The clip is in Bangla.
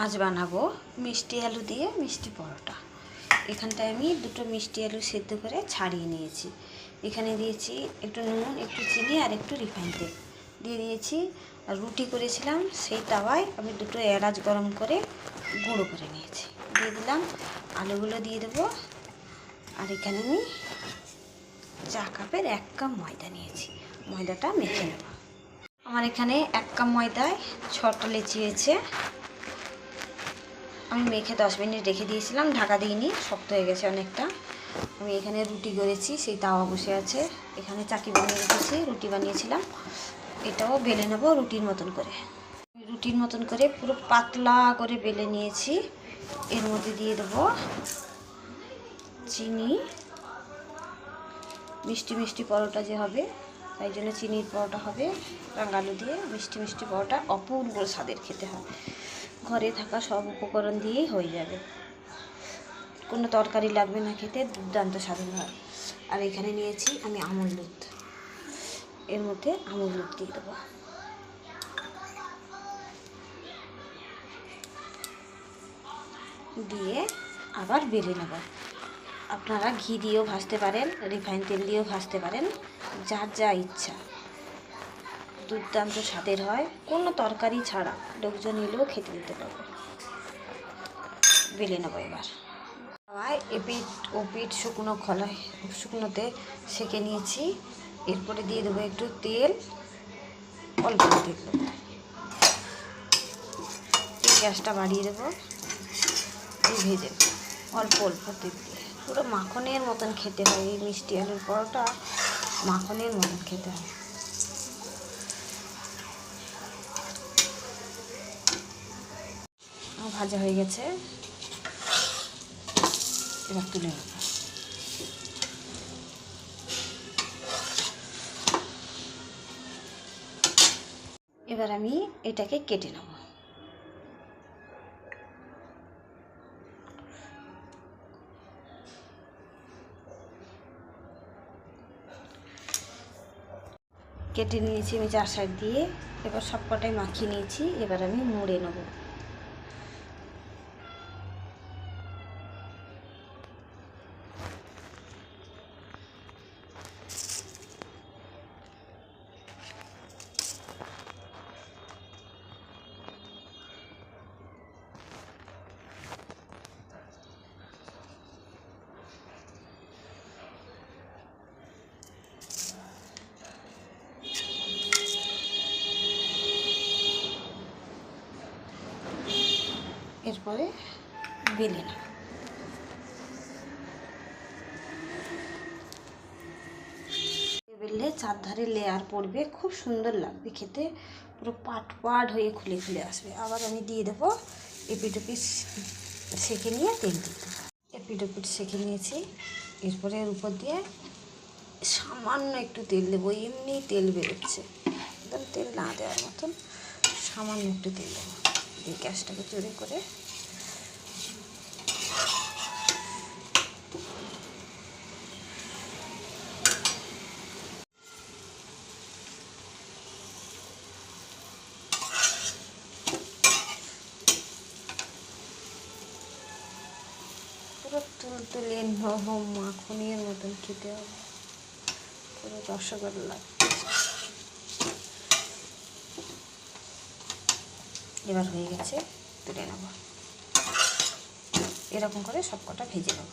আজ বানাবো মিষ্টি আলু দিয়ে মিষ্টি পরোটা। এখানটায় আমি দুটো মিষ্টি আলু সেদ্ধ করে ছাড়িয়ে নিয়েছি। এখানে দিয়েছি একটু নুন, একটু চিনি আর একটু রিফাইন তেল। দিয়ে দিয়েছি আর রুটি করেছিলাম, সেই তাওয়ায় আমি দুটো এলাচ গরম করে গুঁড়ো করে নিয়েছি। দিয়ে দিলাম, আলুগুলো দিয়ে দেবো। আর এখানে আমি চা কাপের এক কাপ ময়দা নিয়েছি। ময়দাটা মেখে নেব। আমার এখানে এক কাপ ময়দায় ছটা লেচি হয়েছে। আমি মেখে দশ মিনিট রেখে দিয়েছিলাম, ঢাকা দিইনি, শক্ত হয়ে গেছে অনেকটা। আমি এখানে রুটি করেছি, সেই তাওয়া বসে আছে। এখানে চাকি বানিয়ে রেখেছি, রুটি বানিয়েছিলাম। এটাও বেলে নেব রুটির মতন করে। রুটির মতন করে পুরো পাতলা করে বেলে নিয়েছি। এর মধ্যে দিয়ে দেবো চিনি। মিষ্টি মিষ্টি পরোটা যে হবে, তাই জন্য চিনির পরোটা হবে। রাঙালু দিয়ে মিষ্টি মিষ্টি পরোটা, অপূর্ব স্বাদের খেতে হয়। ঘরে থাকা সব উপকরণ দিয়েই হয়ে যাবে। কোনো তরকারি লাগবে না খেতে, দুর্দান্ত স্বাদের হয়। আর এখানে নিয়েছি আমি আমুল দুধ। এর মধ্যে আমুল দুধ দিয়ে দেবো। দিয়ে আবার বেলে নেব। আপনারা ঘি দিয়েও ভাজতে পারেন, রিফাইন তেল দিয়েও ভাজতে পারেন, যার যা ইচ্ছা। দুর্দান্ত স্বাদের হয়। কোনো তরকারি ছাড়া লোকজন এলেও খেতে দিতে পারবে। বেলে নেব এবার। তাওয়ায় এপিট ও পিঠ শুকনো খোলায়, শুকনোতে সেকে নিয়েছি। এরপরে দিয়ে দেবো একটু তেল, অল্প তেল গ্যাসটা বাড়িয়ে দেবো। ভেজে। অল্প অল্প তেল দিয়ে। পুরো মাখনের মতন খেতে হয়। এই মিষ্টি আলুর পরোটা মাখনের মতন খেতে হয়। ভাজা হয়ে গেছে। এবার তুলে এবার আমি এটাকে কেটে নেব। কেটে নিয়েছি আমি চার সাইড দিয়ে। এবার সব কটাই মাখিয়ে নিয়েছি। এবার আমি মুড়ে নেব। এরপরে বেলে নেব বেললে চারধারে লেয়ার পড়বে, খুব সুন্দর লাগবে খেতে। পুরো পাট পাট হয়ে খুলে খুলে আসবে। আবার আমি দিয়ে দেবো এপিটুপি সেঁকে নিয়ে তেল দিয়ে দেবো। এপিটুপিট সেঁকে নিয়েছি। এরপরে এর উপর দিয়ে সামান্য একটু তেল দেবো। এমনি তেল বেরোচ্ছে। একদম তেল না দেওয়ার মতন সামান্য একটু তেল দেবো। দিয়ে গ্যাসটাকে জোরে করে। পুরো মাখনের মতন খেতে হবে। পুরো রসগোল্লা। এবার হয়ে গেছে তুলে নেব। এরকম করে সবকটা ভেজে নেব।